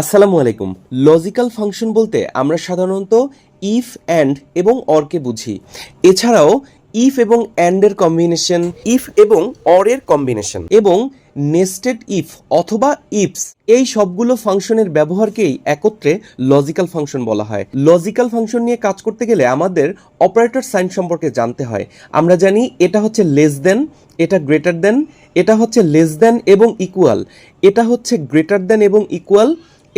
আসসালামু আলাইকুম। Logical function বলতে আমরা সাধারণত ইফ অ্যান্ড এবং অরকে বুঝি। এছাড়াও ইফ এবং অ্যান্ডের কম্বিনেশন ইফ এবং অরের কম্বিনেশন এবং নেস্টেড ইফ অথবা ইফস এই সবগুলো ফাংশনের ব্যবহারকেই একত্রে লজিক্যাল ফাংশন বলা হয়। লজিক্যাল ফাংশন নিয়ে কাজ করতে গেলে আমাদের অপারেটর সাইন সম্পর্কে জানতে হয়। আমরা জানি এটা হচ্ছে লেস দেন এটা গ্রেটার দেন এটা হচ্ছে লেস দেন এবং ইকুয়াল এটা হচ্ছে গ্রেটার দেন এবং ইকুয়াল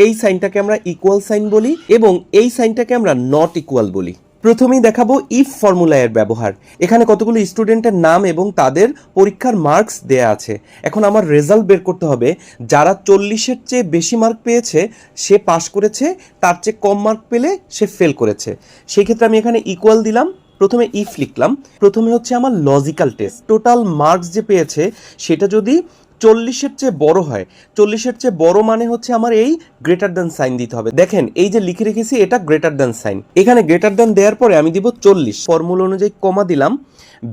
এই সাইনটাকে আমরা ইকুয়াল সাইন বলি এবং এই সাইনটাকে আমরা নট ইকুয়াল বলি। প্রথমেই দেখাবো ইফ ফর্মুলা এর ব্যবহার। এখানে কতগুলো স্টুডেন্টের নাম এবং তাদের পরীক্ষার মার্কস দেয়া আছে। এখন আমার রেজাল্ট বের করতে হবে। যারা চল্লিশের চেয়ে বেশি মার্ক পেয়েছে, সে পাশ করেছে, তার চেয়ে কম মার্ক পেলে সে ফেল করেছে। সেই ক্ষেত্রে আমি এখানে ইকুয়াল দিলাম। প্রথমে ইফ লিখলাম। প্রথমে হচ্ছে আমার লজিক্যাল টেস্ট টোটাল মার্কস যে পেয়েছে, সেটা যদি চল্লিশের চেয়ে বড় হয়। চল্লিশের চেয়ে বড় মানে হচ্ছে আমার এই গ্রেটার দ্যান সাইন দিতে হবে। দেখেন, এই যে লিখে রেখেছি, এটা গ্রেটার দ্যান সাইন এখানে গ্রেটার দ্যান দেওয়ার পরে আমি দিব চল্লিশ। ফর্মুলা অনুযায়ী কমা দিলাম।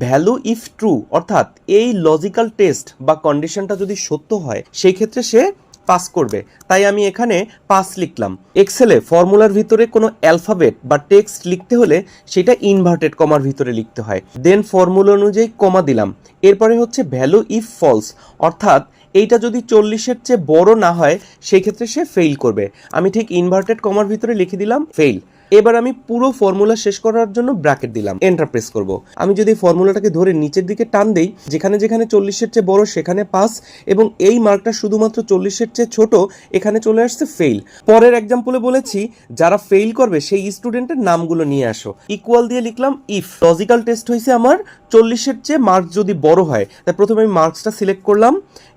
ভ্যালু ইফ ট্রু অর্থাৎ এই লজিক্যাল টেস্ট বা কন্ডিশনটা যদি সত্য হয়, সেই ক্ষেত্রে সে পাস করবে। তাই আমি এখানে পাস লিখলাম। এক্সেলে ফর্মুলার ভিতরে কোনো অ্যালফাবেট বা টেক্সট লিখতে হলে সেটা ইনভার্টেড কমার ভিতরে লিখতে হয়। দেন ফর্মুলা অনুযায়ী কমা দিলাম। এরপরে হচ্ছে ভ্যালু ইফ ফলস অর্থাৎ এইটা যদি চল্লিশের চেয়ে বড় না হয় সেই ক্ষেত্রে সে ফেল করবে। আমি ঠিক ইনভার্টেড কমার ভিতরে লিখে দিলাম ফেইল এবার আমি পুরো ফর্মুলা শেষ করার জন্য ব্র্যাকেট দিলাম। এন্টার প্রেস করব। আমি যদি ফর্মুলাটাকে ধরে নিচের দিকে টান দেই, যেখানে যেখানে চল্লিশের চেয়ে বড় সেখানে পাস, এবং এই মার্কটা শুধুমাত্র চল্লিশের চেয়ে ছোট, এখানে চলে আসছে ফেইল পরের এক্সাম্পলে বলেছি, যারা ফেইল করবে, সেই স্টুডেন্টের নামগুলো নিয়ে আসো। ইকুয়াল দিয়ে লিখলাম ইফ লজিক্যাল টেস্ট হয়েছে আমার, চল্লিশের চেয়ে মার্কস যদি বড় হয়, তাই প্রথমে আমি মার্কসটা সিলেক্ট করলাম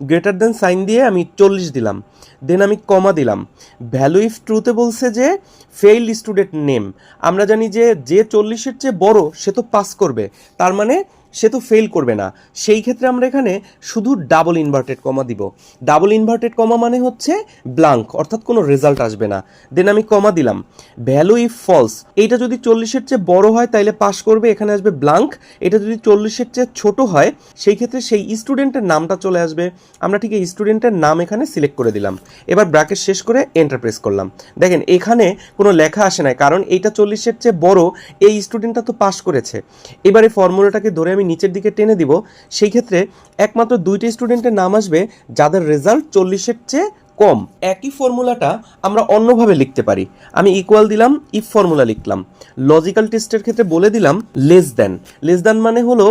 গ্রেটার দেন সাইন দিয়ে আমি চল্লিশ দিলাম। দেন আমি কমা দিলাম। ভ্যালু ইফ ট্রুতে বলছে যে ফেইল্ড স্টুডেন্ট নেম আমরা জানি যে যে চল্লিশের চেয়ে বড়, সে তো পাস করবে। তার মানে সে তো ফেল করবে না। সেই ক্ষেত্রে আমরা এখানে শুধু ডাবল ইনভার্টেড কমা দিব। ডাবল ইনভার্টেড কমা মানে হচ্ছে ব্লাঙ্ক অর্থাৎ কোনো রেজাল্ট আসবে না। দেন আমি কমা দিলাম। ভ্যালু ইফ ফলস এইটা যদি চল্লিশের চেয়ে বড় হয় তাইলে পাস করবে, এখানে আসবে ব্লাঙ্ক এটা যদি চল্লিশের চেয়ে ছোট হয়, সেই ক্ষেত্রে সেই স্টুডেন্টের নামটা চলে আসবে। আমরা ঠিক এই স্টুডেন্টের নাম এখানে সিলেক্ট করে দিলাম। এবার ব্র্যাকেট শেষ করে এন্টারপ্রেস করলাম। দেখেন, এখানে কোনো লেখা আসে নাই, কারণ এইটা চল্লিশের চেয়ে বড়, এই স্টুডেন্টটা তো পাস করেছে। এবারে ফর্মুলাটাকে ধরে আমি নিচের দিকে টেনে দিব, সেই ক্ষেত্রে একমাত্র দুইটি স্টুডেন্টের নাম আসবে যাদের রেজাল্ট চল্লিশের চেয়ে কম। একই ফর্মুলাটা আমরা অন্যভাবে লিখতে পারি। আমি ইকুয়াল দিলাম ইফ ফর্মুলা লিখলাম। লজিক্যাল টেস্টের ক্ষেত্রে বলে দিলাম লেস দেন লেস দেন মানে হলো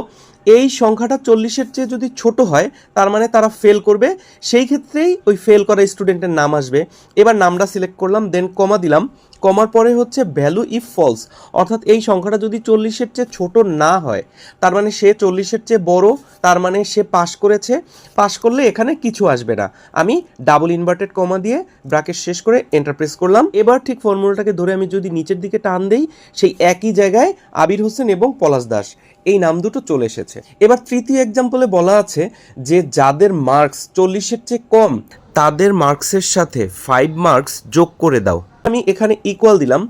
এই সংখ্যাটা চল্লিশের চেয়ে যদি ছোট হয়, তার মানে তারা ফেল করবে। সেই ক্ষেত্রেই ওই ফেল করা স্টুডেন্টের নাম আসবে। এবার নামটা সিলেক্ট করলাম দেন কমা দিলাম কমার পরে হচ্ছে ভ্যালু ইফ ফলস অর্থাৎ এই সংখ্যাটা যদি চল্লিশের চেয়ে ছোট না হয়, তার মানে সে চল্লিশের চেয়ে বড়, তার মানে সে পাস করেছে পাস করলে এখানে কিছু আসবে না। আমি ডাবল ইনভার্টেড কমা দিয়ে ব্রাকেট শেষ করে এন্টারপ্রেস করলাম। এবার ঠিক ফর্মুলাটাকে ধরে আমি যদি নিচের দিকে টান দেই, সেই একই জায়গায় আবির হোসেন এবং পলাশ দাস, এই নাম দুটো চলে এসেছে। এবার তৃতীয় এক্সাম্পলে বলা আছে যে যাদের মার্কস চল্লিশের চেয়ে কম, তাদের মার্কসের সাথে ফাইভ মার্কস যোগ করে দাও। আমি এখানে ইকুয়াল দিলাম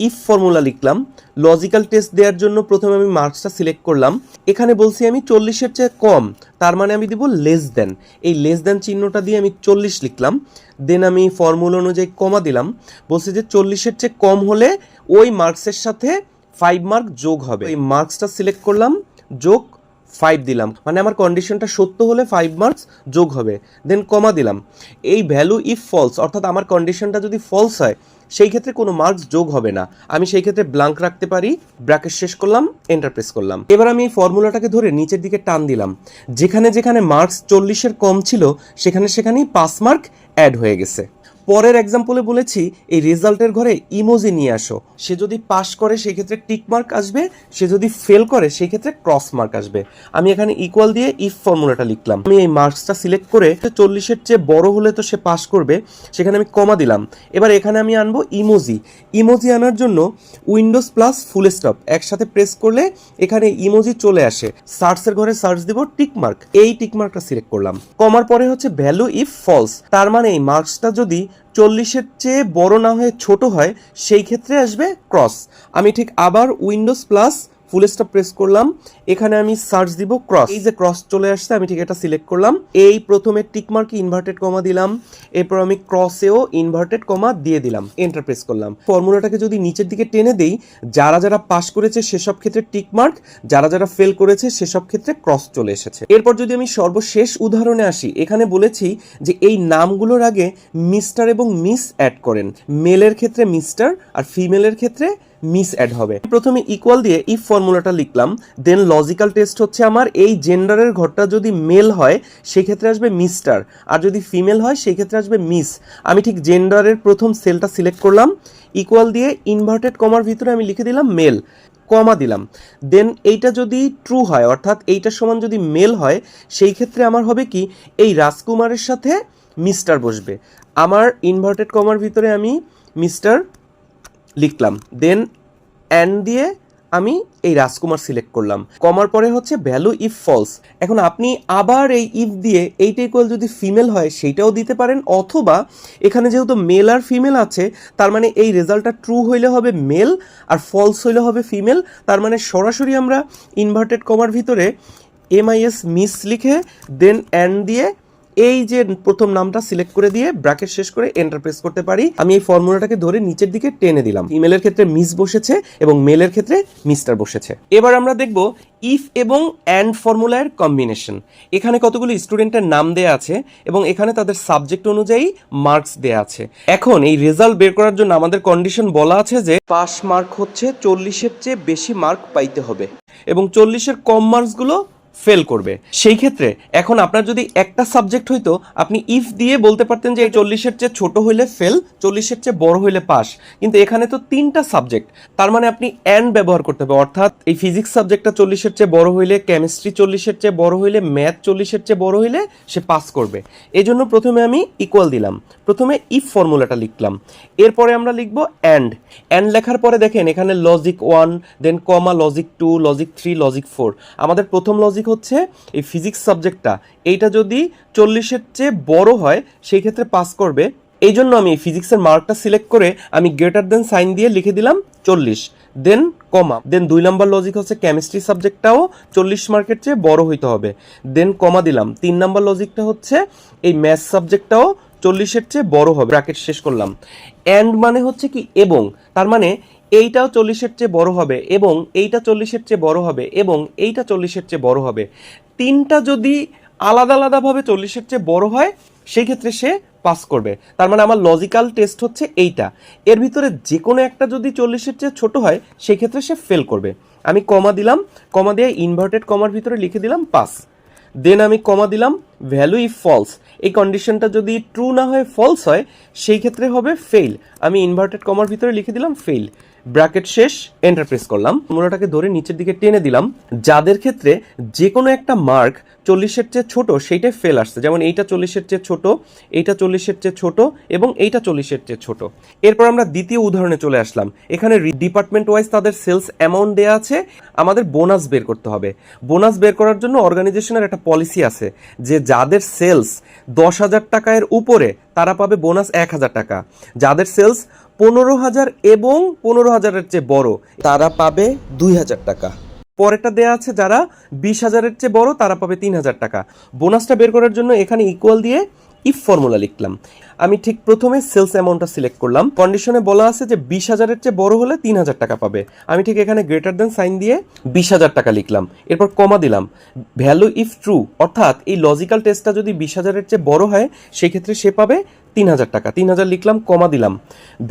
ইফ ফর্মুলা লিখলাম লজিক্যাল টেস্ট দেওয়ার জন্য প্রথমে আমি মার্কসটা সিলেক্ট করলাম। এখানে বলছি আমি চল্লিশের চেয়ে কম, তার মানে আমি দিব লেস দেন এই লেস দেন চিহ্নটা দিয়ে আমি চল্লিশ লিখলাম দেন আমি ফর্মুলা অনুযায়ী কমা দিলাম। বলছি যে চল্লিশের চেয়ে কম হলে ওই মার্কসের সাথে ফাইভ মার্ক যোগ হবে। এই মার্কসটা সিলেক্ট করলাম, যোগ ফাইভ দিলাম। মানে আমার কন্ডিশনটা সত্য হলে ফাইভ মার্কস যোগ হবে দেন কমা দিলাম। এই ভ্যালু ইফ ফলস অর্থাৎ আমার কন্ডিশনটা যদি ফলস হয়, সেই ক্ষেত্রে কোনো মার্কস যোগ হবে না। আমি সেই ক্ষেত্রে ব্লাঙ্ক রাখতে পারি ব্র্যাকেট শেষ করলাম এন্টার প্রেস করলাম। এবার আমি এই ফর্মুলাটাকে ধরে নিচের দিকে টান দিলাম। যেখানে যেখানে মার্কস চল্লিশের কম ছিল, সেখানে সেখানেই পাঁচ মার্ক অ্যাড হয়ে গেছে। পরের এক্সাম্পলে বলেছি, এই রেজাল্টের ঘরে ইমোজি নিয়ে আসো। সে যদি পাস করে সেই ক্ষেত্রে টিক মার্ক আসবে, সে যদি ফেল করে সেই ক্ষেত্রে ক্রস মার্ক আসবে। আমি এখানে ইকুয়াল দিয়ে ইফ ফর্মুলাটা লিখলাম। আমি এই মার্কসটা সিলেক্ট করে চল্লিশের চেয়ে বড় হলে তো সে পাস করবে, সেখানে আমি কমা দিলাম। এবার এখানে আমি আনব ইমোজি ইমোজি আনার জন্য উইন্ডোজ প্লাস ফুল স্টপ একসাথে প্রেস করলে এখানে ইমোজি চলে আসে। সার্চের ঘরে সার্চ দিব টিক মার্ক এই টিক মার্কটা সিলেক্ট করলাম। কমার পরে হচ্ছে ভ্যালু ইফ ফলস তার মানে এই মার্কসটা যদি চল্লিশের চেয়ে বড় না হয়ে ছোট হয়, সেই ক্ষেত্রে আসবে ক্রস। আমি ঠিক আবার Windows plus full stop press করলাম। এখানে আমি সার্চ দিব ক্রস এই যে ক্রস চলে আসছে, আমি ঠিক এটা সিলেক্ট করলাম। এই প্রথমে টিক মার্কে ইনভার্টেড কমা দিলাম। এরপর আমি ক্রসেও ইনভার্টেড কমা দিয়ে দিলাম। এন্টার প্রেস করলাম। ফর্মুলাটাকে যদি নিচের দিকে টেনে দেই, যারা যারা পাশ করেছে সেসব ক্ষেত্রে টিক মার্ক যারা যারা ফেল করেছে সেসব ক্ষেত্রে ক্রস চলে এসেছে। এরপর যদি আমি সর্বশেষ উদাহরণে আসি, এখানে বলেছি যে এই নামগুলোর আগে মিস্টার এবং মিস অ্যাড করেন। মেলের ক্ষেত্রে মিস্টার আর ফিমেলের ক্ষেত্রে মিস অ্যাড হবে। প্রথমে ইকুয়াল দিয়ে ইফ ফর্মুলাটা লিখলাম দেন লজিক্যাল টেস্ট হচ্ছে আমার এই জেন্ডারের ঘরটা যদি মেল হয় সেই ক্ষেত্রে আসবে মিস্টার আর যদি ফিমেল হয় সেই ক্ষেত্রে আসবে মিস আমি ঠিক জেন্ডারের প্রথম সেলটা সিলেক্ট করলাম ইকুয়াল দিয়ে ইনভার্টেড কমার ভিতরে আমি লিখে দিলাম মেল কমা দিলাম। দেন এইটা যদি ট্রু হয়, অর্থাৎ এইটার সমান যদি মেল হয়, সেই ক্ষেত্রে আমার হবে কি, এই রাজকুমারের সাথে মিস্টার বসবে। আমার ইনভার্টেড কমার ভিতরে আমি মিস্টার লিখলাম। দেন অ্যান্ড দিয়ে আমি এই রাজকুমার সিলেক্ট করলাম। কমার পরে হচ্ছে ভ্যালু ইফ ফলস এখন আপনি আবার এই ইফ দিয়ে এইটা ইকুয়াল যদি ফিমেল হয়, সেইটাও দিতে পারেন, অথবা এখানে যেহেতু মেল আর ফিমেল আছে, তার মানে এই রেজাল্টটা ট্রু হইলে হবে মেল আর ফলস হইলে হবে ফিমেল তার মানে সরাসরি আমরা ইনভার্টেড কমার ভিতরে এমআইএস মিস লিখে দেন অ্যান্ড দিয়ে এই যে প্রথম নামটা সিলেক্ট করে দিয়ে ব্র্যাকেট শেষ করে এন্টার প্রেস করতে পারি, আমি এই ফর্মুলাটাকে ধরে নিচের দিকে টেনে দিলাম। ইমেলের ক্ষেত্রে মিস বসেছে এবং মেলের ক্ষেত্রে মিস্টার বসেছে। এবার আমরা দেখব ইফ এবং অ্যান্ড ফর্মুলার কম্বিনেশন এখানে কতগুলো স্টুডেন্টের নাম দেয়া আছে এবং এখানে তাদের সাবজেক্ট অনুযায়ী মার্কস দেয়া আছে। এখন এই রেজাল্ট বের করার জন্য আমাদের কন্ডিশন বলা আছে যে পাস মার্ক হচ্ছে চল্লিশের চেয়ে বেশি মার্ক পাইতে হবে এবং চল্লিশের কম মার্কসগুলো ফেল করবে। সেই ক্ষেত্রে এখন আপনার যদি একটা সাবজেক্ট হইতো, আপনি ইফ দিয়ে বলতে পারতেন যে চল্লিশের চেয়ে ছোট হইলে ফেল চল্লিশের চেয়ে বড় হইলে পাস কিন্তু এখানে তো তিনটা সাবজেক্ট তার মানে আপনি অ্যান্ড ব্যবহার করতে হবে। অর্থাৎ এই ফিজিক্স সাবজেক্টটা চল্লিশের চেয়ে বড় হইলে কেমিস্ট্রি চল্লিশের চেয়ে বড় হইলে ম্যাথ চল্লিশের চেয়ে বড় হইলে সে পাস করবে। এই জন্য প্রথমে আমি ইকুয়াল দিলাম। প্রথমে ইফ ফর্মুলাটা লিখলাম। এরপরে আমরা লিখব অ্যান্ড অ্যান্ড লেখার পরে দেখেন এখানে logic one then comma logic two logic three logic four আমাদের প্রথম লজিক হচ্ছে এই ফিজিক্স সাবজেক্টটা এইটা যদি চল্লিশের চেয়ে বড় হয়, সেই ক্ষেত্রে পাস করবে। এই জন্য আমি ফিজিক্সের মার্কটা সিলেক্ট করে আমি গ্রেটার দেন সাইন দিয়ে লিখে দিলাম চল্লিশ। দেন কমা দেন দুই নাম্বার লজিক হচ্ছে কেমিস্ট্রি সাবজেক্টটাও চল্লিশ মার্কের চেয়ে বড় হইতে হবে। দেন কমা দিলাম। তিন নাম্বার লজিকটা হচ্ছে এই ম্যাথ সাবজেক্টটাও চল্লিশের চেয়ে বড় হবে। ব্র্যাকেট শেষ করলাম। অ্যান্ড মানে হচ্ছে কি? এবং, তার মানে এইটাও চল্লিশের চেয়ে বড় হবে এবং এইটা চল্লিশের চেয়ে বড় হবে এবং এইটা চল্লিশের চেয়ে বড় হবে। তিনটা যদি আলাদা আলাদাভাবে চল্লিশের চেয়ে বড় হয় সেই ক্ষেত্রে সে পাস করবে। তার মানে আমার লজিক্যাল টেস্ট হচ্ছে এইটা। এর ভিতরে যে কোনো একটা যদি চল্লিশের চেয়ে ছোট হয় সেই ক্ষেত্রে সে ফেল করবে। আমি কমা দিলাম কমা দিয়ে ইনভার্টেড কমার ভিতরে লিখে দিলাম পাস দেন আমি কমা দিলাম ভ্যালু ইফ ফলস এই কন্ডিশনটা যদি ট্রু না হয়ে ফলস হয়, সেই ক্ষেত্রে হবে ফেল আমি ইনভার্টেড কমার ভিতরে লিখে দিলাম ফেল ব্র্যাকেট শেষ এন্টার প্রেস করলাম। মূলাটাকে ধরে নিচের দিকে টেনে দিলাম। যাদের ক্ষেত্রে যে কোনো একটা মার্ক চল্লিশের চেয়ে ছোট, সেইটাই ফেল আসছে। যেমন এইটা চল্লিশের চেয়ে ছোট, এইটা চল্লিশের চেয়ে ছোট এবং এইটা চল্লিশের চেয়ে ছোট। এরপর আমরা দ্বিতীয় উদাহরণে চলে আসলাম। এখানে ডিপার্টমেন্ট ওয়াইজ তাদের সেলস অ্যামাউন্ট দেওয়া আছে। আমাদের বোনাস বের করতে হবে। বোনাস বের করার জন্য অর্গানাইজেশনের একটা পলিসি আছে যে যাদের সেলস দশ হাজার টাকার উপরে তারা পাবে বোনাস এক হাজার টাকা। যাদের সেলস পনেরো হাজার এবং পনেরো হাজারের চেয়ে বড়, তারা পাবে দুই হাজার টাকা। পরেরটা দেয়া আছে যারা বিশ হাজারের চেয়ে বড়, তারা পাবে তিন হাজার টাকা। বোনাসটা বের করার জন্য এখানে ইকুয়াল দিয়ে ইফ ফর্মুলা লিখলাম? আমি ঠিক প্রথমে সেলস অ্যামাউন্টটা সিলেক্ট করলাম। কন্ডিশনে বলা আছে যে বিশ হাজারের চেয়ে বড় হলে তিন হাজার টাকা পাবে। আমি ঠিক এখানে গ্রেটার দেন সাইন দিয়ে বিশ হাজার টাকা লিখলাম। এরপর কমা দিলাম। ভ্যালু ইফ ট্রু অর্থাৎ এই লজিক্যাল টেস্টটা যদি বিশ হাজারের চেয়ে বড় হয়, সেক্ষেত্রে সে পাবে তিন হাজার টাকা। তিন হাজার লিখলাম কমা দিলাম।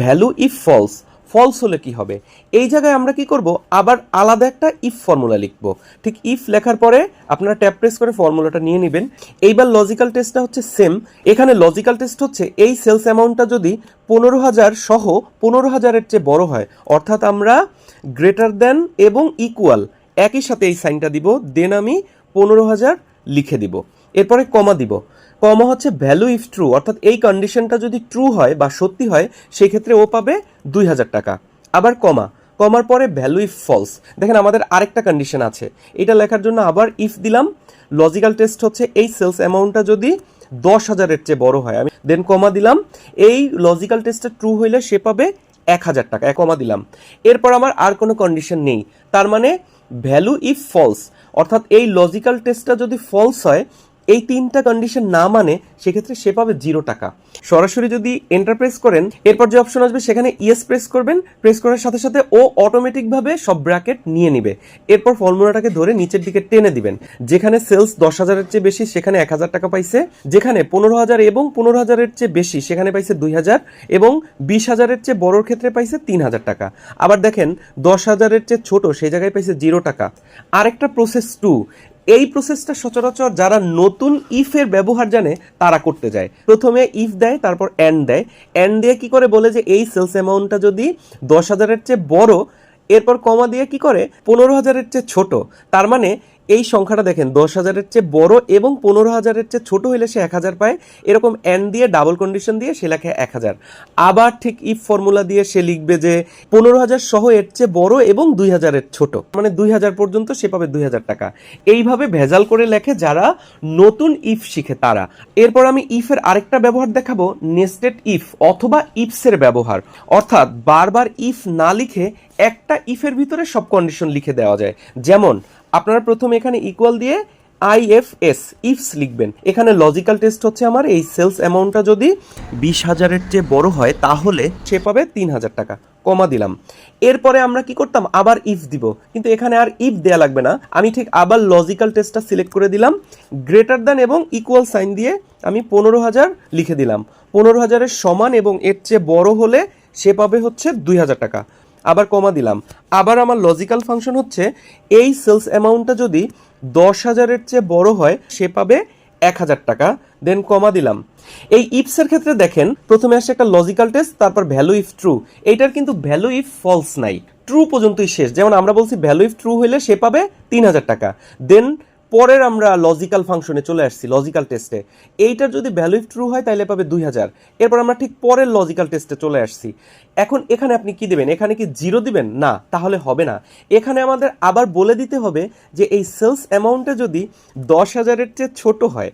ভ্যালু ইফ ফলস ফলস হলে কি হবে? এই জায়গায় আমরা কি করব? আবার আলাদা একটা ইফ ফর্মুলা লিখব। ঠিক ইফ লেখার পরে আপনারা ট্যাপ প্রেস করে ফর্মুলাটা নিয়ে নেবেন। এইবার লজিক্যাল টেস্টটা হচ্ছে সেম এখানে লজিক্যাল টেস্ট হচ্ছে এই সেলস অ্যামাউন্টটা যদি পনেরো হাজার সহ পনেরো হাজারের চেয়ে বড় হয়, অর্থাৎ আমরা গ্রেটার দেন এবং ইকুয়াল একই সাথে এই সাইনটা দিব দেন আমি পনেরো হাজার লিখে দিব। এরপরে কমা দিব। কমা হচ্ছে ভ্যালু ইফ ট্রু অর্থাৎ এই কন্ডিশনটা যদি ট্রু হয় বা সত্যি হয় সেই ক্ষেত্রে ও পাবে দুই হাজার টাকা। আবার কমা, কমার পরে ভ্যালু ইফ ফলস দেখেন আমাদের আরেকটা কন্ডিশন আছে। এটা লেখার জন্য আবার ইফ দিলাম। লজিক্যাল টেস্ট হচ্ছে এই সেলস অ্যামাউন্টটা যদি দশ হাজারের চেয়ে বড় হয়, আমি দেন কমা দিলাম। এই লজিক্যাল টেস্টটা ট্রু হইলে সে পাবে এক হাজার টাকা, এক কমা দিলাম। এরপর আমার আর কোনো কন্ডিশন নেই। তার মানে ভ্যালু ইফ ফলস অর্থাৎ এই লজিক্যাল টেস্টটা যদি ফলস হয় এই তিনটা কন্ডিশন না মানে সেক্ষেত্রে সে পাবে জিরো টাকা। সরাসরি যদি এন্টার প্রেস করেন, এরপর যে অপশন আসবে সেখানে ইয়েস প্রেস করবেন। প্রেস করার সাথে সাথে ও অটোমেটিকভাবে সব ব্র্যাকেট নিয়ে নিবে। এরপর ফর্মুলাটাকে ধরে নিচের দিকে টেনে দিবেন। যেখানে সেলস দশ হাজারের চেয়ে বেশি, সেখানে এক হাজার টাকা পাইছে। যেখানে পনেরো হাজার এবং পনেরো হাজারের চেয়ে বেশি, সেখানে পাইছে দুই হাজার এবং বিশ হাজারের চেয়ে বড়োর ক্ষেত্রে পাইছে তিন হাজার টাকা। আবার দেখেন, দশ হাজারের চেয়ে ছোট, সেই জায়গায় পাইছে জিরো টাকা। আরেকটা প্রসেস টু এই প্রসেসটা সচরাচর যারা নতুন ইফের ব্যবহার জানে, তারা করতে যায়। প্রথমে ইফ দেয়, তারপর অ্যান্ড দেয়। অ্যান্ড দিয়ে কি করে? বলে যে এই সেলস অ্যামাউন্টটা যদি দশ হাজারের চেয়ে বড়, এরপর কমা দিয়ে কি করে? পনেরো হাজারের চেয়ে ছোট। তার মানে এই সংখ্যাটা দেখেন, দশ হাজারের চেয়ে বড় এবং পনেরো হাজারের চেয়ে ছোট হইলে সে এক হাজার পায়। এরকম এন দিয়ে ডাবল কন্ডিশন দিয়ে সে লেখে এক হাজার। আবার ঠিক ইফ ফর্মুলা দিয়ে সে লিখবে যে পনেরো হাজার সহ এর চেয়ে বড় এবং দুই হাজারের ছোট। মানে দুই হাজার পর্যন্ত সে পাবে দুই হাজার টাকা। এইভাবে ভেজাল করে লেখে যারা নতুন ইফ শিখে তারা। এরপর আমি ইফের আরেকটা ব্যবহার দেখাবো নেস্টেড ইফ অথবা ইফসের ব্যবহার। অর্থাৎ বারবার ইফ না লিখে একটা ইফের ভিতরে সব কন্ডিশন লিখে দেওয়া যায়। যেমন আপনারা প্রথমে এখানে ইকুয়াল দিয়ে আইএফএস ইফস লিখবেন। এখানে লজিক্যাল টেস্ট হচ্ছে আমার, এই সেলস অ্যামাউন্টটা যদি বিশ হাজারের চেয়ে বড় হয়, তাহলে সে পাবে তিন হাজার টাকা। কমা দিলাম। এরপরে আমরা কি করতাম? আবার ইফ দিব। কিন্তু এখানে আর ইফ দেয়া লাগবে না। আমি ঠিক আবার লজিক্যাল টেস্টটা সিলেক্ট করে দিলাম। গ্রেটার দ্যান এবং ইকুয়াল সাইন দিয়ে আমি পনেরো হাজার লিখে দিলাম। পনেরো হাজারের সমান এবং এর চেয়ে বড় হলে সে পাবে হচ্ছে দুই হাজার টাকা। আবার কমা দিলাম। আবার আমার লজিক্যাল ফাংশন হচ্ছে, এই সেলস অ্যামাউন্টটা যদি দশ হাজারের চেয়ে বড় হয়, সে পাবে এক হাজার টাকা দেন কমা দিলাম। এই ইপসের ক্ষেত্রে দেখেন, প্রথমে আসে একটা লজিক্যাল টেস্ট তারপর ভ্যালু ইফ ট্রু এইটার কিন্তু ভ্যালু ইফ ফলস নাই। ট্রু পর্যন্তই শেষ। যেমন আমরা বলছি ভ্যালু ইফ ট্রু হলে সে পাবে তিন হাজার টাকা। দেন পরের আমরা লজিক্যাল ফাংশনে চলে আসছি লজিক্যাল টেস্টে এইটার যদি ভ্যালু ইফ ট্রু হয়, তাহলে পাবে দুই হাজার। এরপর আমরা ঠিক পরের লজিক্যাল টেস্টে চলে আসছি। এখন এখানে আপনি কি দেবেন? এখানে কি জিরো দিবেন? না, তাহলে হবে না। এখানে আমাদের আবার বলে দিতে হবে যে এই সেলস অ্যামাউন্টটা যদি দশ হাজারের চেয়ে ছোট হয়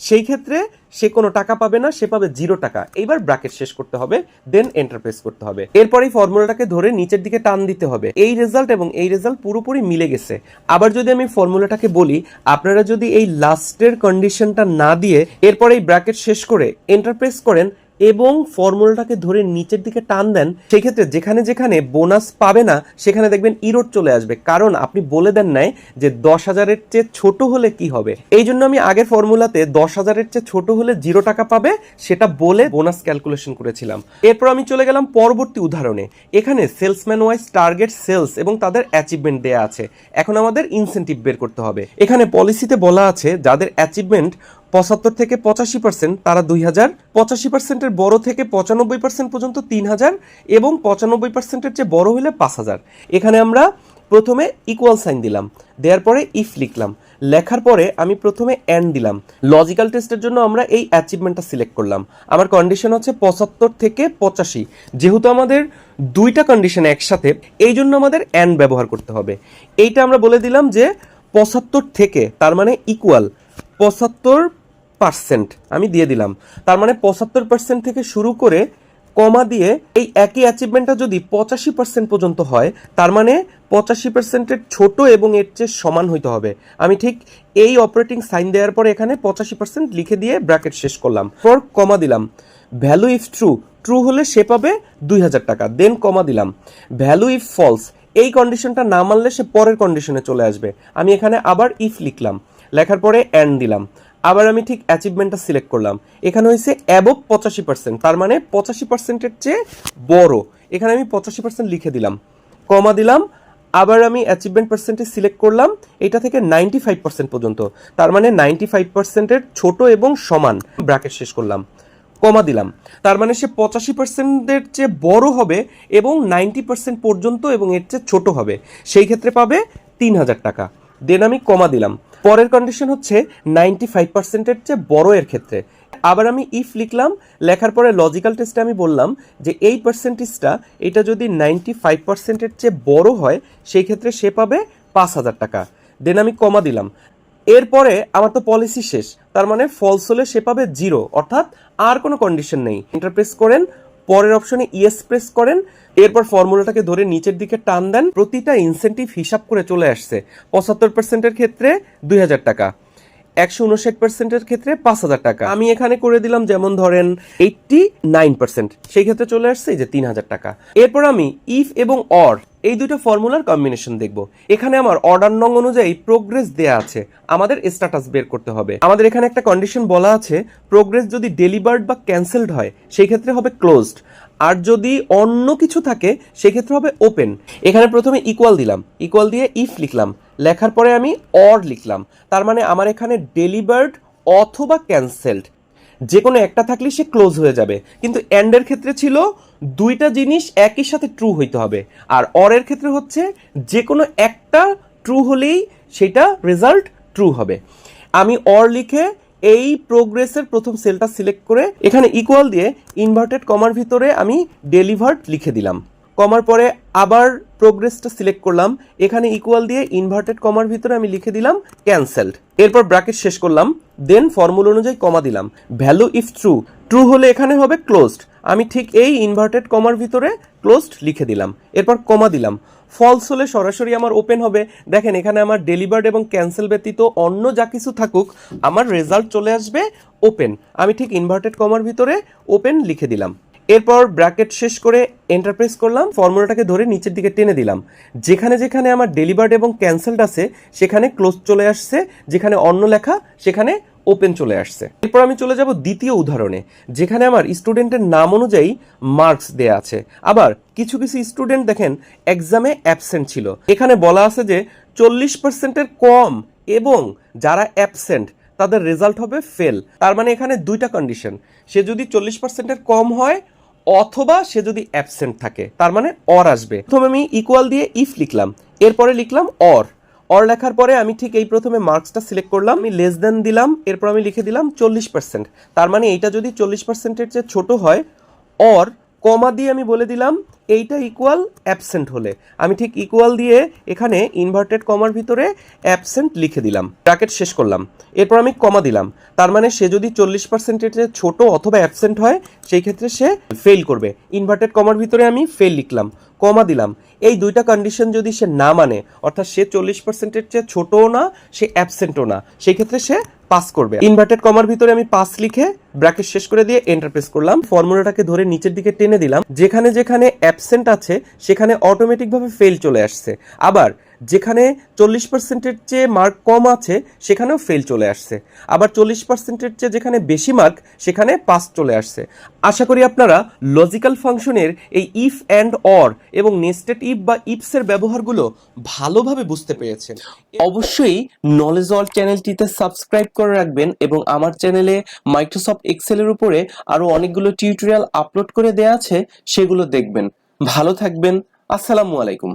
সেই ক্ষেত্রে সে কোনো টাকা পাবে না, সে পাবে জিরো টাকা। এইবার ব্র্যাকেট শেষ করতে হবে দেন এন্টারপ্রেস করতে হবে। এরপর এই ফর্মুলাটাকে ধরে নিচের দিকে টান দিতে হবে। এই রেজাল্ট এবং এই রেজাল্ট পুরোপুরি মিলে গেছে। আবার যদি আমি ফর্মুলাটাকে বলি, আপনারা যদি এই লাস্টের কন্ডিশনটা না দিয়ে এরপর এই ব্র্যাকেট শেষ করে এন্টারপ্রেস করেন এবং ফর্মুলাটাকে ধরে নিচের দিকে টান দেন, সেক্ষেত্রে যেখানে যেখানে বোনাস পাবে না, সেখানে দেখবেন ইরোড চলে আসবে। কারণ আপনি বলে দেন নাই যে দশ হাজারের চেয়ে ছোট হলে কি হবে। এই জন্য আমি আগের ফর্মুলাতে দশ হাজারের চেয়ে ছোট হলে জিরো টাকা পাবে, সেটা বলে বোনাস ক্যালকুলেশন করেছিলাম। এরপর আমি চলে গেলাম পরবর্তী উদাহরণে। এখানে সেলসম্যান ওয়াইজ টার্গেট সেলস এবং তাদের অ্যাচিভমেন্ট দেয়া আছে। এখন আমাদের ইনসেন্টিভ বের করতে হবে। এখানে পলিসিতে বলা আছে, যাদের অ্যাচিভমেন্ট পঁচাত্তর থেকে পঁচাশি পার্সেন্ট তারা দুই হাজার, পঁচাশি পার্সেন্টের বড় থেকে পঁচানব্বই পার্সেন্ট পর্যন্ত তিন হাজার এবং পঁচানব্বই পার্সেন্টের চেয়ে বড় হলে পাঁচ হাজার। এখানে আমরা প্রথমে ইকুয়াল সাইন দিলাম, দেওয়ার পরে ইফ লিখলাম। লেখার পরে আমি প্রথমে অ্যান্ড দিলাম। লজিক্যাল টেস্টের জন্য আমরা এই অ্যাচিভমেন্টটা সিলেক্ট করলাম। আমার কন্ডিশন হচ্ছে পঁচাত্তর থেকে পঁচাশি। যেহেতু আমাদের দুইটা কন্ডিশন একসাথে, এই জন্য আমাদের অ্যান্ড ব্যবহার করতে হবে। এইটা আমরা বলে দিলাম যে পঁচাত্তর থেকে, তার মানে ইকুয়াল পঁচাত্তর পার্সেন্ট আমি দিয়ে দিলাম। তার মানে পঁচাত্তর পার্সেন্ট থেকে শুরু করে কমা দিয়ে এই একই অ্যাচিভমেন্টটা যদি পঁচাশি পার্সেন্ট পর্যন্ত হয়, তার মানে পঁচাশি পার্সেন্টের ছোট এবং এর চেয়ে সমান হইতে হবে। আমি ঠিক এই অপারেটিং সাইন দেওয়ার পরে এখানে পঁচাশি পার্সেন্ট লিখে দিয়ে ব্র্যাকেট শেষ করলাম। পর কমা দিলাম। ভ্যালু ইফ ট্রু ট্রু হলে সে পাবে দুই হাজার টাকা। দেন কমা দিলাম। ভ্যালু ইফ ফলস এই কন্ডিশনটা না মানলে সে পরের কন্ডিশনে চলে আসবে। আমি এখানে আবার ইফ লিখলাম। লেখার পরে অ্যান্ড দিলাম। আবার আমি ঠিক অ্যাচিভমেন্টটা সিলেক্ট করলাম। এখানে হয়েছে অ্যাবভ পঁচাশি পার্সেন্ট তার মানে পঁচাশি পার্সেন্টের চেয়ে বড়। এখানে আমি পঁচাশি পার্সেন্ট লিখে দিলাম। কমা দিলাম, আবার আমি অ্যাচিভমেন্ট পার্সেন্টেজ সিলেক্ট করলাম, এটা থেকে নাইনটি ফাইভ পার্সেন্ট পর্যন্ত। তার মানে নাইনটি ফাইভ পার্সেন্টের ছোট এবং সমান। ব্র্যাকেট শেষ করলাম। কমা দিলাম। তার মানে সে পঁচাশি পার্সেন্টের চেয়ে বড় হবে এবং নাইনটি পার্সেন্ট পর্যন্ত এবং এর চেয়ে ছোট হবে। সেই ক্ষেত্রে পাবে তিন হাজার টাকা। দেন আমি কমা দিলাম। পরের কন্ডিশন হচ্ছে নাইনটি ফাইভ পার্সেন্টের চেয়ে বড় এর ক্ষেত্রে। আবার আমি ইফ লিখলাম, লেখার পরে লজিক্যাল টেস্টে আমি বললাম যে এই পার্সেন্টেজটা এটা যদি নাইনটি ফাইভ পার্সেন্টের চেয়ে বড় হয়, সেই ক্ষেত্রে সে পাবে পাঁচ হাজার টাকা। দেন আমি কমা দিলাম। এরপরে আমার তো পলিসি শেষ, তার মানে ফলস হলে সে পাবে জিরো অর্থাৎ আর কোনো কন্ডিশন নেই। ইন্টারপ্রেস করেন পরের অপশনে ইয়েস প্রেস করেন। এরপর ফর্মুলাটাকে ধরে নিচের দিকে টান দেন। প্রতিটা ইনসেন্টিভ হিসাব করে চলে আসছে। পঁচাত্তর পার্সেন্টের ক্ষেত্রে দুই হাজার টাকা। একশো উনষাট পার্সেন্টের ক্ষেত্রে পাঁচ হাজার টাকা। আমি এখানে করে দিলাম যেমন ধরেন এইটটি নাইন পার্সেন্ট সেই ক্ষেত্রে চলে আসছে যে তিন হাজার টাকা। এরপর আমি ইফ এবং অর এই দুটো ফর্মুলার কম্বিনেশন দেখব। এখানে আমার অর্ডার নং অনুযায়ী প্রোগ্রেস দেয়া আছে। আমাদের স্ট্যাটাস বের করতে হবে। আমাদের এখানে একটা কন্ডিশন বলা আছে প্রোগ্রেস যদি ডেলিভার্ড বা ক্যান্সেলড হয় সেই ক্ষেত্রে হবে ক্লোজড আর যদি অন্য কিছু থাকে, সেক্ষেত্রে হবে ওপেন এখানে প্রথমে ইকুয়াল দিলাম। ইকুয়াল দিয়ে ইফ লিখলাম। লেখার পরে আমি অর লিখলাম। তার মানে আমার এখানে ডেলিভার্ড অথবা ক্যান্সেলড যে কোনো একটা থাকলে সে ক্লোজ হয়ে যাবে। কিন্তু এন্ডের ক্ষেত্রে ছিল দুইটা জিনিস একই সাথে ট্রু হইতে হবে। আর অরের ক্ষেত্রে হচ্ছে যে কোনো একটা ট্রু হলেই সেটা রেজাল্ট ট্রু হবে। আমি অর লিখে এই প্রোগ্রেসের প্রথম সেলটা সিলেক্ট করে এখানে ইকুয়াল দিয়ে ইনভার্টেড কমার ভিতরে আমি ডেলিভার্ড লিখে দিলাম। কমার পরে আবার প্রোগ্রেসটা সিলেক্ট করলাম। এখানে ইকুয়াল দিয়ে ইনভার্টেড কমার ভিতরে আমি লিখে দিলাম ক্যান্সেলড এরপর ব্র্যাকেট শেষ করলাম। দেন ফর্মুলা অনুযায়ী কমা দিলাম। ভ্যালু ইফ ট্রু ট্রু হলে এখানে হবে ক্লোজড আমি ঠিক এই ইনভার্টেড কমার ভিতরে ক্লোজড লিখে দিলাম। এরপর কমা দিলাম। ফলস হলে সরাসরি আমার ওপেন হবে। দেখেন এখানে আমার ডেলিভার্ড এবং ক্যান্সেল ব্যতীত অন্য যা কিছু থাকুক, আমার রেজাল্ট চলে আসবে ওপেন আমি ঠিক ইনভার্টেড কমার ভিতরে ওপেন লিখে দিলাম। এরপর ব্র্যাকেট শেষ করে এন্টারপ্রেস করলাম, ফর্মুলাটাকে ধরে নিচের দিকে টেনে দিলাম। যেখানে যেখানে আমার ডেলিভার্ড এবং ক্যান্সেলড আছে, সেখানে ক্লোজ চলে আসছে, যেখানে অন্য লেখা, সেখানে ওপেন চলে আসছে। এরপর আমি চলে যাব দ্বিতীয় উদাহরণে, যেখানে আমার স্টুডেন্টের নাম অনুযায়ী মার্কস দেয়া আছে। আবার কিছু কিছু স্টুডেন্ট দেখেন এক্সামে অ্যাবসেন্ট ছিল। এখানে বলা আছে যে চল্লিশ পার্সেন্টের কম এবং যারা অ্যাবসেন্ট তাদের রেজাল্ট হবে ফেল তার মানে এখানে দুইটা কন্ডিশন সে যদি চল্লিশ পার্সেন্টের কম হয় অথবা সে যদি অ্যাবসেন্ট থাকে, তার মানে অর আসবে। প্রথমে আমি ইকুয়াল দিয়ে ইফ লিখলাম, এরপরে লিখলাম অর অর লেখার পরে আমি ঠিক এই প্রথমে মার্কসটা সিলেক্ট করলাম, আমি লেস দেন দিলাম, এরপর আমি লিখে দিলাম চল্লিশ পার্সেন্ট তার মানে এইটা যদি চল্লিশ পার্সেন্টের চেয়ে ছোট হয় অর কমা দিয়ে আমি বলে দিলাম এইটা ইকুয়াল অ্যাবসেন্ট হলে। আমি ঠিক ইকুয়াল দিয়ে এখানে ইনভার্টেড কমার ভিতরে অ্যাবসেন্ট লিখে দিলাম। ব্র্যাকেট শেষ করলাম। এরপর আমি কমা দিলাম। তার মানে সে যদি চল্লিশ পার্সেন্টের ছোট অথবা অ্যাবসেন্ট হয়, সেই ক্ষেত্রে সে ফেল করবে। ইনভার্টেড কমার ভিতরে আমি ফেল লিখলাম। কমা দিলাম। এই দুইটা কন্ডিশন যদি সে না মানে অর্থাৎ সে চল্লিশ পার্সেন্টের চেয়ে ছোটও না, সে অ্যাবসেন্টও না, সেই ক্ষেত্রে সে পাস করবে। ইনভার্টেড কমার ভিতরে আমি পাস লিখে ব্র্যাকেট শেষ করে দিয়ে এন্টারপ্রেস করলাম। ফর্মুলাটাকে ধরে নিচের দিকে টেনে দিলাম। যেখানে যেখানে অ্যাবসেন্ট আছে, সেখানে অটোমেটিকভাবে ফেল চলে আসছে। আবার যেখানে চল্লিশ পার্সেন্টের চেয়ে মার্ক কম আছে, সেখানেও ফেল চলে আসছে। আবার চল্লিশ পার্সেন্টের চেয়ে যেখানে বেশি মার্ক সেখানে পাস চলে আসছে। আশা করি আপনারা লজিক্যাল ফাংশনের এই ইফ অ্যান্ড অর এবং নেস্টেড ইফ বা ইফসের ব্যবহারগুলো ভালোভাবে বুঝতে পেরেছেন। অবশ্যই নলেজ অল চ্যানেলটিতে সাবস্ক্রাইব করে রাখবেন এবং আমার চ্যানেলে মাইক্রোসফট এক্সেলের উপরে আরও অনেকগুলো টিউটোরিয়াল আপলোড করে দেওয়া আছে, সেগুলো দেখবেন। ভালো থাকবেন। আসসালামু আলাইকুম।